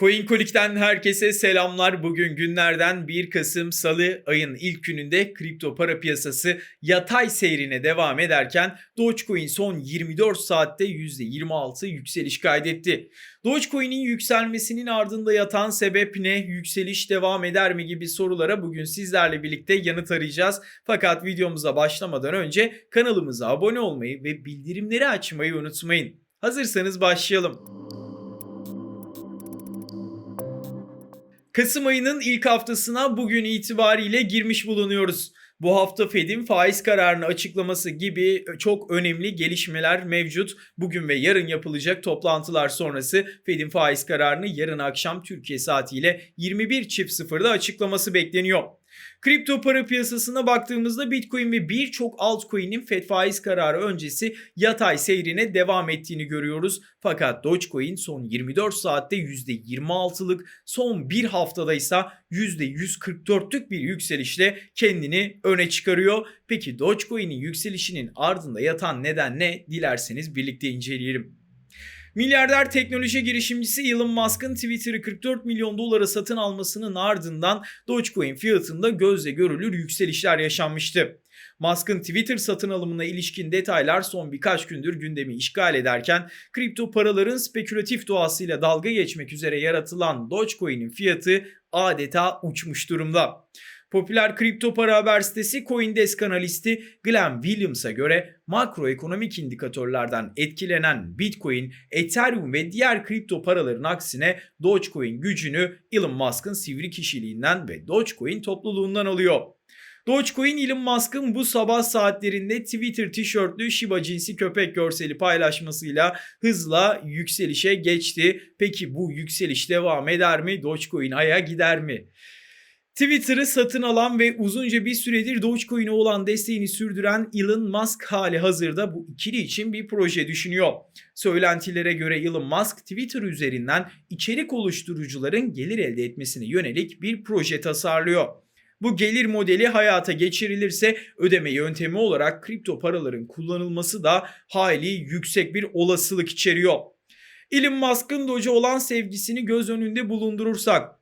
CoinColic'ten herkese selamlar. Bugün günlerden 1 Kasım Salı ayın ilk gününde kripto para piyasası yatay seyrine devam ederken Dogecoin son 24 saatte %26 yükseliş kaydetti. Dogecoin'in yükselmesinin ardında yatan sebep ne? Yükseliş devam eder mi gibi sorulara bugün sizlerle birlikte yanıt arayacağız. Fakat videomuza başlamadan önce kanalımıza abone olmayı ve bildirimleri açmayı unutmayın. Hazırsanız başlayalım. Kasım ayının ilk haftasına bugün itibariyle girmiş bulunuyoruz. Bu hafta Fed'in faiz kararını açıklaması gibi çok önemli gelişmeler mevcut. Bugün ve yarın yapılacak toplantılar sonrası Fed'in faiz kararını yarın akşam Türkiye saatiyle 21.00'da açıklaması bekleniyor. Kripto para piyasasına baktığımızda Bitcoin ve birçok altcoin'in Fed faiz kararı öncesi yatay seyrine devam ettiğini görüyoruz. Fakat Dogecoin son 24 saatte %26'lık, son bir haftada ise %144'lük bir yükselişle kendini öne çıkarıyor. Peki Dogecoin'in yükselişinin ardında yatan neden ne? Dilerseniz birlikte inceleyelim. Milyarder teknoloji girişimcisi Elon Musk'ın Twitter'ı 44 milyon dolara satın almasının ardından Dogecoin fiyatında gözle görülür yükselişler yaşanmıştı. Musk'ın Twitter satın alımına ilişkin detaylar son birkaç gündür gündemi işgal ederken kripto paraların spekülatif doğasıyla dalga geçmek üzere yaratılan Dogecoin'in fiyatı adeta uçmuş durumda. Popüler kripto para haber sitesi Coindesk analisti Glenn Williams'a göre makroekonomik indikatörlerden etkilenen Bitcoin, Ethereum ve diğer kripto paraların aksine Dogecoin gücünü Elon Musk'ın sivri kişiliğinden ve Dogecoin topluluğundan alıyor. Dogecoin Elon Musk'ın bu sabah saatlerinde Twitter tişörtlü Shiba cinsi köpek görseli paylaşmasıyla hızla yükselişe geçti. Peki bu yükseliş devam eder mi? Dogecoin aya gider mi? Twitter'ı satın alan ve uzunca bir süredir Dogecoin'e olan desteğini sürdüren Elon Musk hali hazırda bu ikili için bir proje düşünüyor. Söylentilere göre Elon Musk Twitter üzerinden içerik oluşturucuların gelir elde etmesine yönelik bir proje tasarlıyor. Bu gelir modeli hayata geçirilirse ödeme yöntemi olarak kripto paraların kullanılması da hali yüksek bir olasılık içeriyor. Elon Musk'ın Doge olan sevgisini göz önünde bulundurursak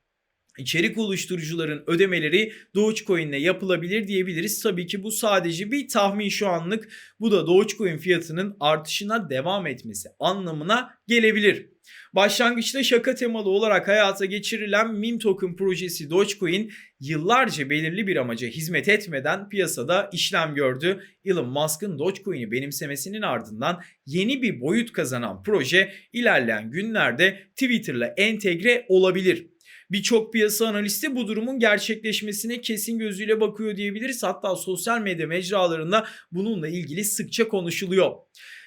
İçerik oluşturucuların ödemeleri Dogecoin ile yapılabilir diyebiliriz. Tabii ki bu sadece bir tahmin şu anlık. Bu da Dogecoin fiyatının artışına devam etmesi anlamına gelebilir. Başlangıçta şaka temalı olarak hayata geçirilen meme token projesi Dogecoin yıllarca belirli bir amaca hizmet etmeden piyasada işlem gördü. Elon Musk'ın Dogecoin'i benimsemesinin ardından yeni bir boyut kazanan proje ilerleyen günlerde Twitter'la entegre olabilir. Birçok piyasa analisti bu durumun gerçekleşmesine kesin gözüyle bakıyor diyebiliriz. Hatta sosyal medya mecralarında bununla ilgili sıkça konuşuluyor.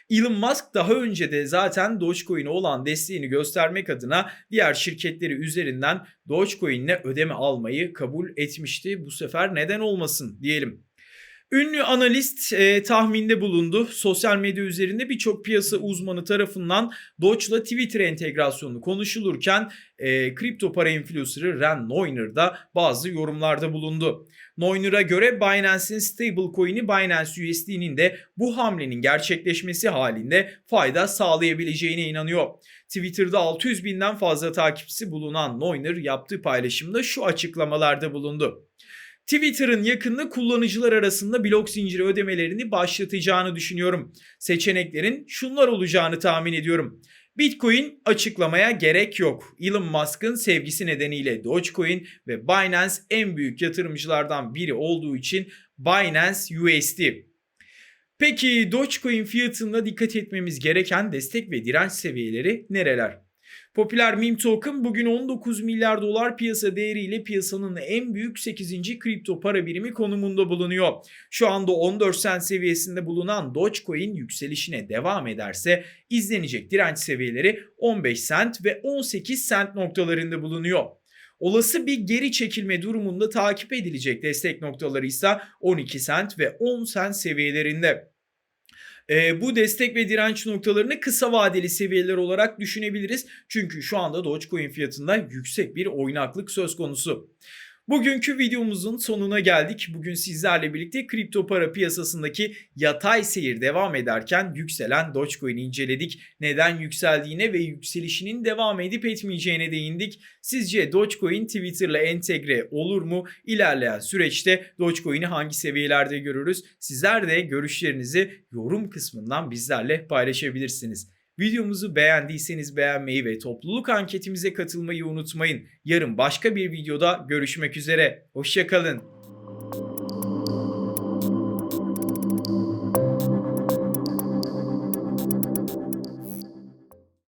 Elon Musk daha önce de zaten Dogecoin'e olan desteğini göstermek adına diğer şirketleri üzerinden Dogecoin'le ödeme almayı kabul etmişti. Bu sefer neden olmasın diyelim. Ünlü analist e, tahminde bulundu. Sosyal medya üzerinde birçok piyasa uzmanı tarafından Doge'la Twitter entegrasyonu konuşulurken e, kripto para influencer'ı Ren Neuner da bazı yorumlarda bulundu. Neuner'a göre Binance'in stablecoin'i Binance USD'nin de bu hamlenin gerçekleşmesi halinde fayda sağlayabileceğine inanıyor. Twitter'da 600 binden fazla takipçisi bulunan Neuner yaptığı paylaşımda şu açıklamalarda bulundu. Twitter'ın yakında kullanıcılar arasında blok zinciri ödemelerini başlatacağını düşünüyorum. Seçeneklerin şunlar olacağını tahmin ediyorum. Bitcoin açıklamaya gerek yok. Elon Musk'ın sevgisi nedeniyle Dogecoin ve Binance en büyük yatırımcılardan biri olduğu için Binance USD. Peki Dogecoin fiyatında dikkat etmemiz gereken destek ve direnç seviyeleri nereler? Popüler meme token bugün 19 milyar dolar piyasa değeriyle piyasanın en büyük 8. kripto para birimi konumunda bulunuyor. Şu anda 14 sent seviyesinde bulunan Dogecoin yükselişine devam ederse izlenecek direnç seviyeleri 15 sent ve 18 sent noktalarında bulunuyor. Olası bir geri çekilme durumunda takip edilecek destek noktaları ise 12 sent ve 10 sent seviyelerinde. E, bu destek ve direnç noktalarını kısa vadeli seviyeler olarak düşünebiliriz. Çünkü şu anda Dogecoin fiyatında yüksek bir oynaklık söz konusu. Bugünkü videomuzun sonuna geldik. Bugün sizlerle birlikte kripto para piyasasındaki yatay seyir devam ederken yükselen Dogecoin'i inceledik. Neden yükseldiğine ve yükselişinin devam edip etmeyeceğine değindik. Sizce Dogecoin Twitter'la entegre olur mu? İlerleyen süreçte Dogecoin'i hangi seviyelerde görürüz? Sizler de görüşlerinizi yorum kısmından bizlerle paylaşabilirsiniz. Videomuzu beğendiyseniz beğenmeyi ve topluluk anketimize katılmayı unutmayın. Yarın başka bir videoda görüşmek üzere. Hoşçakalın.